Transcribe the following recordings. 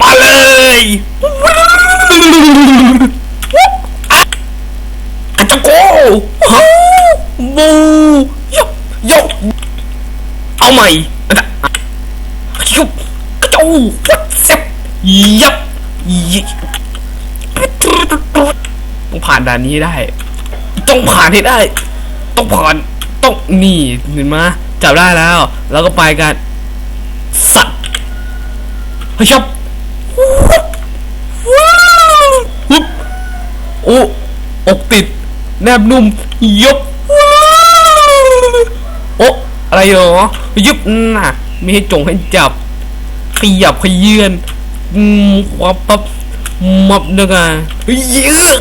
มาเลยอาจจะโกฮะบูยกยกเอาใหม่อะนะยุบกระจูวัดเซ็บยับยิต้องผ่านด่านนี้ได้ ต้องผ่านให้ได้ ต้องผ่านต้องนี่เห็นไหมจับได้แล้ว แล้วก็ไปกันสัตว เฮ้ยชับวุ๊บโอ้อกติด แนบนุ่มยบโอ้อะไรเหรอยุบน่ะมีให้จงให้จับ ขยับขยื่นอืมวับปั๊บมับด้อกันเยืด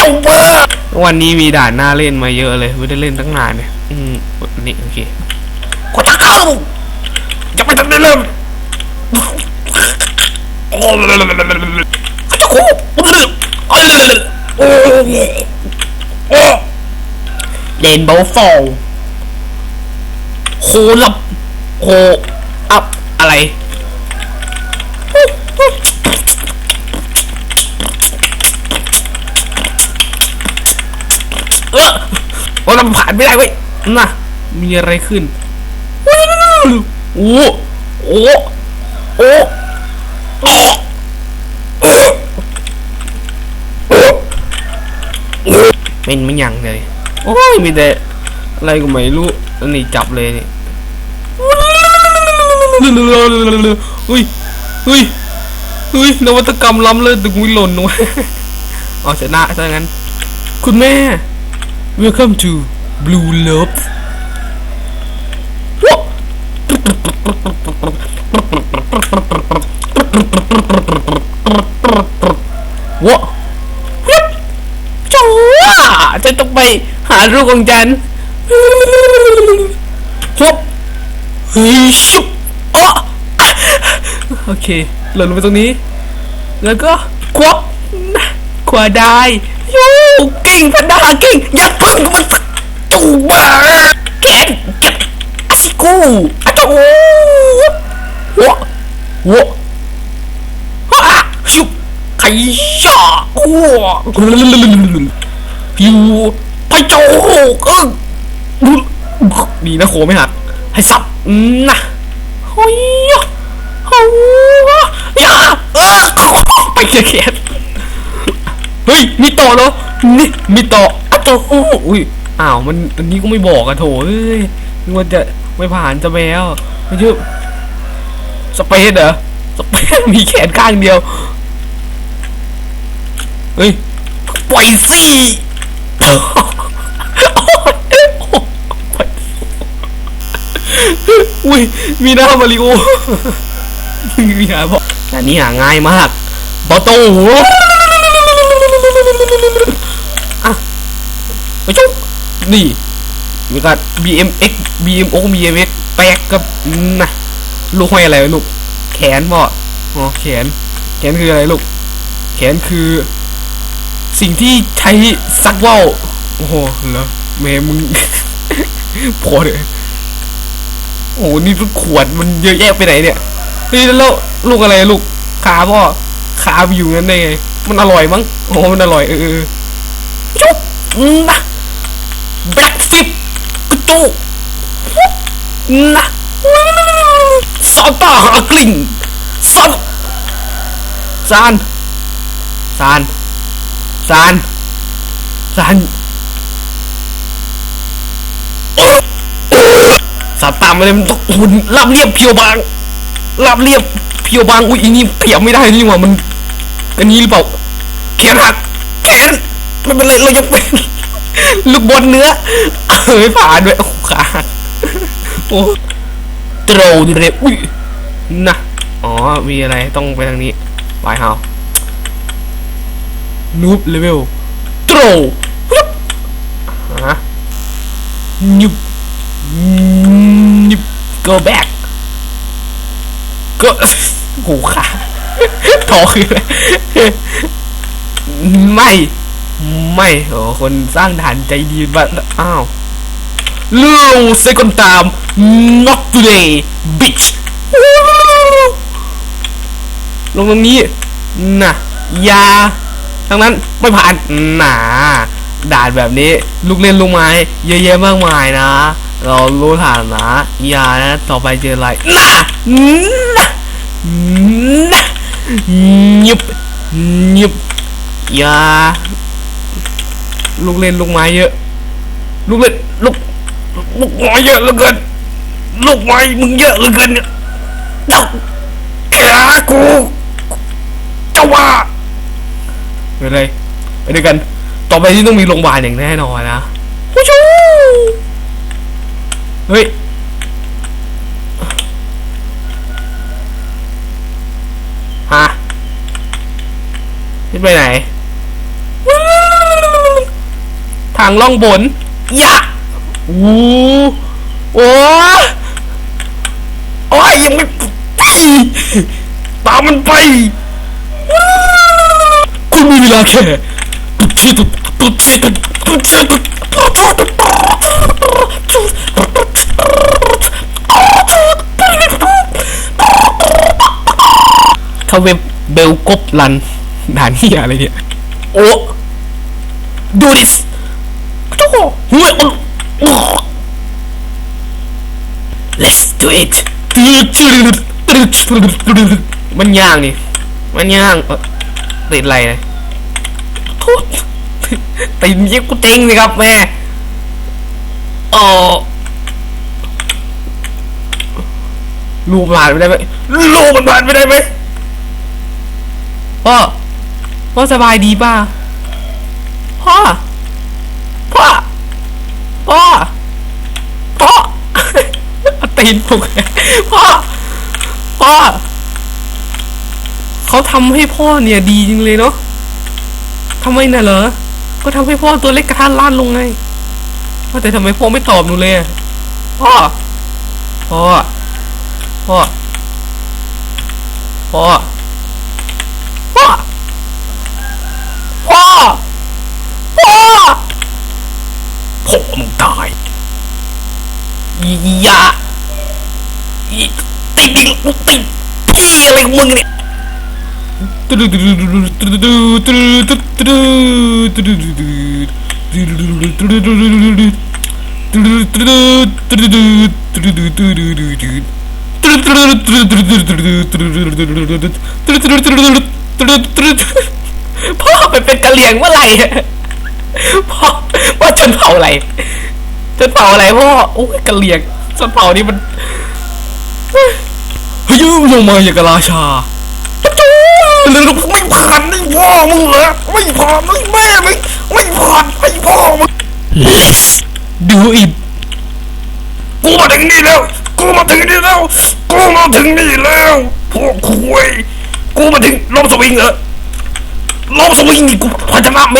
จงเบอร์วันนี้มีด่านหน้าเล่นมาเยอะเลยไม่ได้เล่นตั้งนานเนี่ยอืมนี่โอเคขอทักเข้าจะไปทำได้เริ่ม จะโคโอ้โอ้โอ้เดนโบว์ฟอลโคลับโคอัพอะไรเออว่ามันผ่านไม่ได้เว้ยน่ะมีอะไรขึ้น โอ้ โอ้ โอ้โอ้โอ้ เป็นไม่ยังเลย โอ้ยมีแต่อะไรก็ไม่รู้อันนี้จับเลยนี่เฮ้ยเฮ้ยเฮ้ยนวัตกรรมล้ำเลยตึกวิหล่นวะเอาชนะซะงั้น คุณแม่ Welcome to Blue Love ว้า ลูกของฉันฮบเฮ้ยชุบอ๋อโอเค หล่นลงไปตรงนี้ แล้วก็ควักขวาได้ยูกิ่งพันดากิ่ง อย่าพึ่งมันจูบ้าแกนจัดอาชิกูอาจูวะวะฮะชุบไข่ชาหัวยู พระโจเออดีนะโคไม่หัก ให้สับนะเฮ้ยโอ้ยอย่าเออไปเขียนเฮ้ยมีต่อเหรอนี่มีต่ออะโตอุ้ยอ้าวมันอันนี้ก็ไม่บอกอะโถเอ้ยนึกว่าจะไม่ผ่านจะแมวไม่ชื่อสเปซเหรอสเปซมีแขนข้างเดียวเฮ้ยปล่อยสิ อุ้ย มีหน้ามาริโอมีหาบอกอันนี้หาง่ายมากบอโต้อะไปจุ๊บนี่มีการ BMX BMO BMX แป๊กกับนะลูกห้อยอะไรลูก แขนบ่อ๋อแขน แขนคืออะไรลูก แขนคือ สิ่งที่ใช้ซักว่าวโอ้โหเหรอแม่มึงพอเลย โอ้โหนี่ทุกขวดมันเยอะแยะไปไหนเนี่ยเฮ้ยแล้วลูกอะไรลูกขาพ่อขาอยู่งั้นได้ไงมันอร่อยมั้งโอ้โหมันอร่อยเออจุ๊บนะแบ็คฟิปกระจุนะซาต้าหากลิ่งซาซานซานซานซาน สาตามมาเลยมันต้องหุ่นราบเรียบเพียวบางราบเรียบเพียวบางอุ้ยอีนี่เพียบไม่ได้นี่หว่ามันอันนี้หรือเปล่าแขนหักแขนไม่เป็นไรเรายังเป็นลูกบอลเนื้อเฮ้ยผ่านด้วยโอ้ขาโอ้โตรดิเรอุ้ยนะอ๋อมีอะไรต้องไปทางนี้ไปเฮานูบเลเวลโตรฮะยุบ go back ก็โหขาทอคืออะไรไม่ ไม่โอ้คนสร้างฐานใจดีบัดอ้าวลูเซคอนตาม not today bitch ลงตรงนี้น่ะอยาทั้งนั้นไม่ผ่านหนาด่านแบบนี้ ลูกเล่นลูกไม้ เยอะแยะมากมายนะ เรารู้ฐานนะยานะต่อไปเจออะไรน่ะน่ะน่ะยิบยิบยาลูกเล่นลูกไม้เยอะ ลูกเล่นลูกลูกไม้เยอะเหลือเกินลูกไม้มึงเยอะเหลือเกินเนี่ยเดาแค่กูเจ้าว่าไปเลยไปด้วยกัน ต่อไปที่ต้องมีโรงพยาบาลอย่างแน่นอนนะฮู้ชู เฮ้ย ฮะขึ้นไปไหน ทางล่องบนยะอู้โอ้โอ้ยยังไม่ไปตามมันไป คุณมีเวลาแค่ตุ๊ดชีตุ๊ดตุ๊ดชีตุ๊ดตุ๊ดชีตุ๊ดเขาเวเบลกบลันด่านเฮียอะไรเนี่ยโอ้ do this โอ้หเฮ้ยโอ้ let's do it มันย่างนี่มันย่างติดอะไรเลยโทษติดยิบกูเต็งสิครับแม่โอ้ลูกผ่านไปได้ไหมลูกมันผ่านไปได้ไหม พ่อ พ่อสบายดีป่ะ พ่อ พ่อ พ่อ พ่อตีนผมพ่อ พ่อ เขาทำให้พ่อเนี่ยดีจริงเลยเนาะทำไมน่ะเหรอ ก็ทำให้พ่อตัวเล็กกระทันล้านลงไงว่าแต่ทำไมพ่อไม่ตอบหนูเลยพ่อ พ่อ พ่อ พ่อ พ่อ พ่อพ่อมึงตาย อย่าอีติดดิกูติดพี่อะไรของมึงเนี่ยพ่อไปเป็นกะเหลี่ยงเมื่อไหร่อะพ่อพ่อจนเผาอะไร จนเผาอะไรพ่อโอ้ยกระเหลียงจนเผานี่มันเฮ้ยยืมลงมาอย่างกบราชาจู๊เรื่องไม่ผ่านไม่พ่อมึงเหรอไม่ผ่านไม่แม่ไม่ไม่ผ่านไม่พ่อมึง Let's do it กูมาถึงนี่แล้ว กูมาถึงนี่แล้ว กูมาถึงนี่แล้วพวกคุยกูมาถึงลมสวิงเหรอลมสวิงนี่กูพอชนะไหม